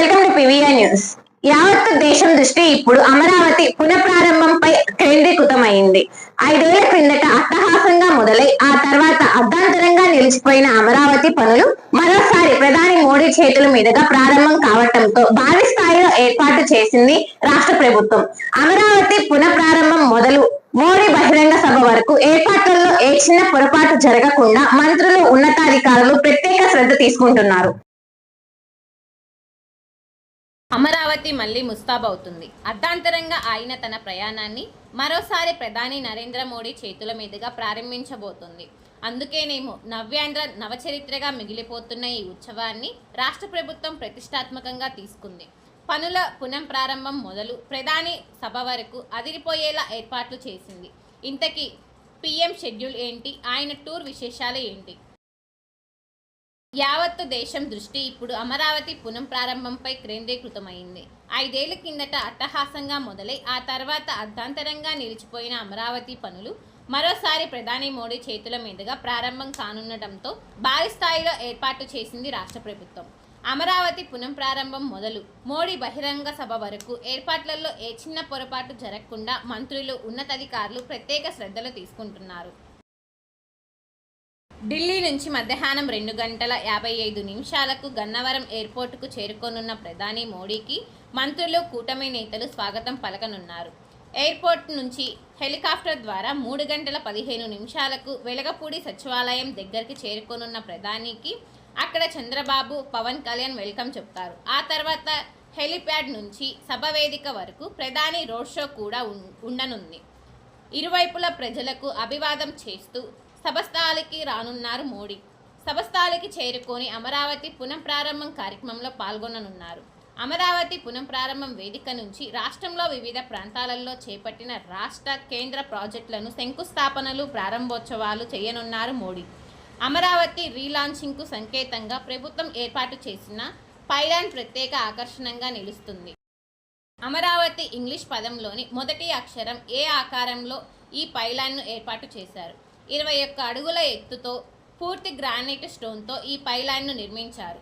Welcome to PVR news. యావత్ దేశం దృష్టి ఇప్పుడు అమరావతి పునఃప్రారంభంపై కేంద్రీకృతమైంది. ఐదేళ్ళ క్రిందట అట్టహాసంగా మొదలై ఆ తర్వాత అర్ధాంతరంగా నిలిచిపోయిన అమరావతి పనులు మరోసారి ప్రధాని మోడీ చేతుల మీదుగా ప్రారంభం కావటంతో భారీ స్థాయిలో ఏర్పాటు చేసింది రాష్ట్ర ప్రభుత్వం. అమరావతి పునఃప్రారంభం మొదలు మోడీ బహిరంగ సభ వరకు ఏర్పాట్లలో ఏ చిన్న పొరపాటు జరగకుండా మంత్రులు ఉన్నతాధికారులు ప్రత్యేక శ్రద్ధ తీసుకుంటున్నారు. అమరావతి మళ్ళీ ముస్తాబవుతుంది అర్ధాంతరంగా ఆయన తన ప్రయాణాన్ని మరోసారి ప్రధాని నరేంద్ర మోడీ చేతుల మీదుగా ప్రారంభించబోతుంది. అందుకేనేమో నవ్యాంధ్ర నవచరిత్రగా మిగిలిపోతున్న ఈ ఉత్సవాన్ని రాష్ట్ర ప్రభుత్వం ప్రతిష్టాత్మకంగా తీసుకుంది. పనుల పునఃప్రారంభం మొదలు ప్రధాని సభ వరకు అదిరిపోయేలా ఏర్పాట్లు చేసింది. ఇంతకీ పిఎం షెడ్యూల్ ఏంటి? ఆయన టూర్ విశేషాలు ఏంటి? యావత్తు దేశం దృష్టి ఇప్పుడు అమరావతి పునఃప్రారంభంపై కేంద్రీకృతమైంది. ఐదేళ్ళ కిందట అట్టహాసంగా మొదలై ఆ తర్వాత అర్ధాంతరంగా నిలిచిపోయిన అమరావతి పనులు మరోసారి ప్రధాని మోడీ చేతుల మీదుగా ప్రారంభం కానుండటంతో భారీ స్థాయిలో ఏర్పాటు చేసింది రాష్ట్ర ప్రభుత్వం. అమరావతి పునఃప్రారంభం మొదలు మోడీ బహిరంగ సభ వరకు ఏర్పాట్లలో ఏ చిన్న పొరపాటు జరగకుండా మంత్రులు ఉన్నతాధికారులు ప్రత్యేక శ్రద్ధలు తీసుకుంటున్నారు. ఢిల్లీ నుంచి మధ్యాహ్నం రెండు గంటల యాభై ఐదు నిమిషాలకు గన్నవరం ఎయిర్పోర్టుకు చేరుకోనున్న ప్రధాని మోడీకి మంత్రులు కూటమి నేతలు స్వాగతం పలకనున్నారు. ఎయిర్పోర్ట్ నుంచి హెలికాప్టర్ ద్వారా మూడు గంటల పదిహేను నిమిషాలకు వెలగపూడి సచివాలయం దగ్గరికి చేరుకోనున్న ప్రధానికి అక్కడ చంద్రబాబు పవన్ కళ్యాణ్ వెల్కమ్ చెప్తారు. ఆ తర్వాత హెలిప్యాడ్ నుంచి సభ వేదిక వరకు ప్రధాని రోడ్ షో కూడా ఉం- ఉండనుంది. ఇరువైపుల ప్రజలకు అభివాదం చేస్తూ సభస్థాలికి రానున్నారు మోడీ. సభస్థాలికి చేరుకొని అమరావతి పునఃప్రారంభం కార్యక్రమంలో పాల్గొననున్నారు. అమరావతి పునఃప్రారంభం వేదిక నుంచి రాష్ట్రంలో వివిధ ప్రాంతాలలో చేపట్టిన రాష్ట్ర కేంద్ర ప్రాజెక్టులను శంకుస్థాపనలు ప్రారంభోత్సవాలు చేయనున్నారు మోడీ. అమరావతి రీలాంచింగ్కు సంకేతంగా ప్రభుత్వం ఏర్పాటు చేసిన పైలాన్ ప్రత్యేక ఆకర్షణంగా నిలుస్తుంది. అమరావతి ఇంగ్లీష్ పదంలోని మొదటి అక్షరం ఏ ఆకారంలో ఈ పైలాన్ను ఏర్పాటు చేశారు? ఇరవై ఒక్క అడుగుల ఎత్తుతో పూర్తి గ్రానైట్ స్టోన్తో ఈ పైలాండ్ను నిర్మించారు.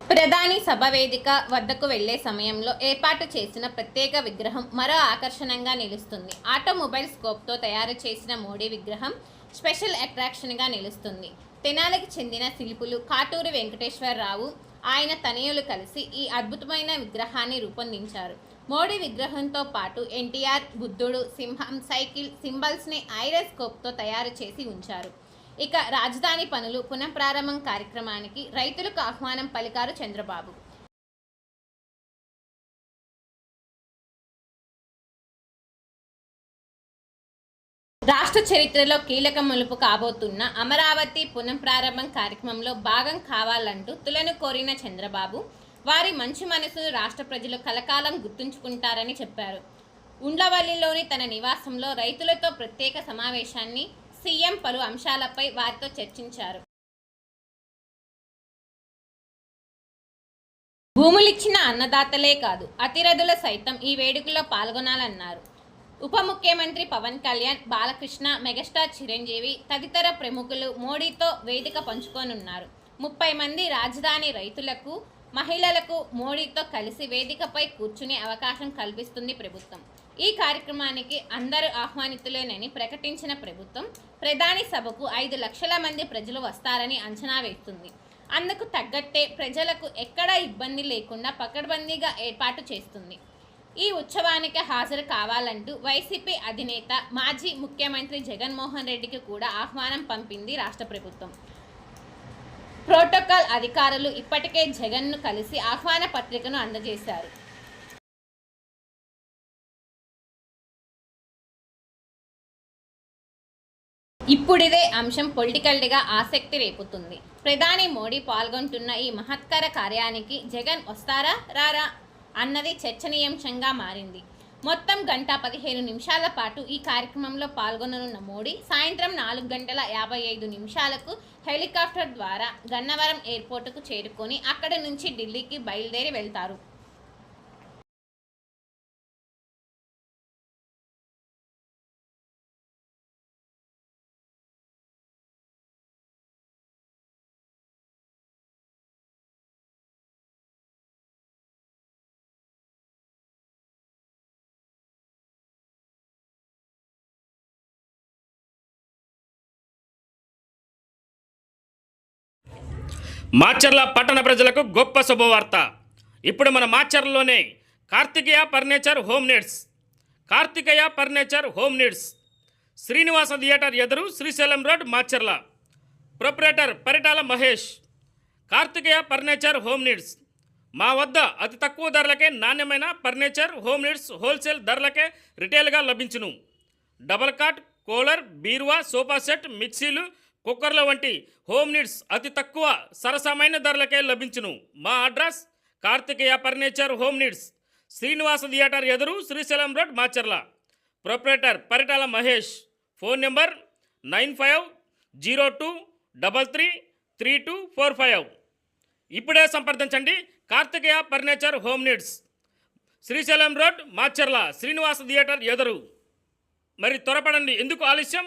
ప్రధాని సభ వేదిక వద్దకు వెళ్ళే సమయంలో ఏర్పాటు చేసిన ప్రత్యేక విగ్రహం మరో ఆకర్షణంగా నిలుస్తుంది. ఆటోమొబైల్ స్కోప్తో తయారు చేసిన మోడీ విగ్రహం స్పెషల్ అట్రాక్షన్గా నిలుస్తుంది. తెనాలికి చెందిన శిల్పులు కాటూరి వెంకటేశ్వరరావు ఆయన తనయులు కలిసి ఈ అద్భుతమైన విగ్రహాన్ని రూపొందించారు. మోడీ విగ్రహంతో పాటు ఎన్టీఆర్ బుద్ధుడు సింహం సైకిల్ సింబల్స్ని ఐరస్కోప్తో తయారు చేసి ఉంచారు. ఇక రాజధాని పనులు పునఃప్రారంభం కార్యక్రమానికి రైతులకు ఆహ్వానం పలికారు చంద్రబాబు. రాష్ట్ర చరిత్రలో కీలక మలుపు కాబోతున్న అమరావతి పునఃప్రారంభం కార్యక్రమంలో భాగం కావాలంటూ తులను కోరిన చంద్రబాబు వారి మంచి మనసును రాష్ట్ర ప్రజలు కలకాలం గుర్తుంచుకుంటారని చెప్పారు. ఉండ్లవల్లిలోని తన నివాసంలో రైతులతో ప్రత్యేక సమావేశాన్ని సీఎం పలు అంశాలపై వారితో చర్చించారు. భూములిచ్చిన అన్నదాతలే కాదు అతిరథుల సైతం ఈ వేడుకలో పాల్గొనాలన్నారు. ఉప ముఖ్యమంత్రి పవన్ కళ్యాణ్ బాలకృష్ణ మెగాస్టార్ చిరంజీవి తదితర ప్రముఖులు మోడీతో వేదిక పంచుకోనున్నారు. ముప్పై మంది రాజధాని రైతులకు మహిళలకు మోడీతో కలిసి వేదికపై కూర్చునే అవకాశం కల్పిస్తుంది ప్రభుత్వం. ఈ కార్యక్రమానికి అందరూ ఆహ్వానితులేనని ప్రకటించిన ప్రభుత్వం ప్రధాని సభకు ఐదు లక్షల మంది ప్రజలు వస్తారని అంచనా వేస్తుంది. అందుకు తగ్గట్టే ప్రజలకు ఎక్కడా ఇబ్బంది లేకుండా పకడ్బందీగా ఏర్పాటు చేస్తుంది. ఈ ఉత్సవానికి హాజరు కావాలంటూ వైసీపీ అధినేత మాజీ ముఖ్యమంత్రి జగన్మోహన్ రెడ్డికి కూడా ఆహ్వానం పంపింది రాష్ట్ర ప్రభుత్వం. ప్రోటోకాల్ అధికారులు ఇప్పటికే జగన్ను కలిసి ఆహ్వాన పత్రికను అందజేశారు. ఇప్పుడిదే అంశం పొలిటికల్గా ఆసక్తి రేపుతుంది. ప్రధాని మోడీ పాల్గొంటున్న ఈ మహత్తర కార్యానికి జగన్ వస్తారా రారా అన్నది చర్చనీయాంశంగా మారింది. మొత్తం గంట పదిహేను నిమిషాల పాటు ఈ కార్యక్రమంలో పాల్గొననున్న మోడీ సాయంత్రం నాలుగు గంటల యాభై ఐదు నిమిషాలకు హెలికాప్టర్ ద్వారా గన్నవరం ఎయిర్పోర్టుకు చేరుకొని అక్కడి నుంచి ఢిల్లీకి బయలుదేరి వెళ్తారు. మాచర్ల పట్టణ ప్రజలకు గొప్ప శుభవార్త. ఇప్పుడు మన మాచర్లలోనే Karthikeya furniture home needs. Karthikeya furniture home needs. Srinivasa theatre ఎదురు Srisailam road Macherla. Proprietor Paritala Mahesh. Karthikeya furniture home needs. మా వద్ద అతి తక్కువ ధరలకే నాణ్యమైన ఫర్నిచర్ హోమ్ నీడ్స్ హోల్సేల్ ధరలకే రిటైల్గా లభించును. డబల్ కాట్ కూలర్ బీరువా సోఫా సెట్ మిక్సీలు కుక్కర్ల వంటి హోమ్ నీడ్స్ అతి తక్కువ సరసమైన ధరలకే లభించును. మా address Karthikeya furniture home needs Srinivasa theatre ఎదురు Srisailam road Macherla. Proprietor Paritala Mahesh. Phone number nine five zero two double three three two four five. ఇప్పుడే సంప్రదించండి Karthikeya furniture home needs Srisailam road Macherla Srinivasa theatre ఎదురు. మరి త్వరపడండి. ఎందుకు ఆలస్యం?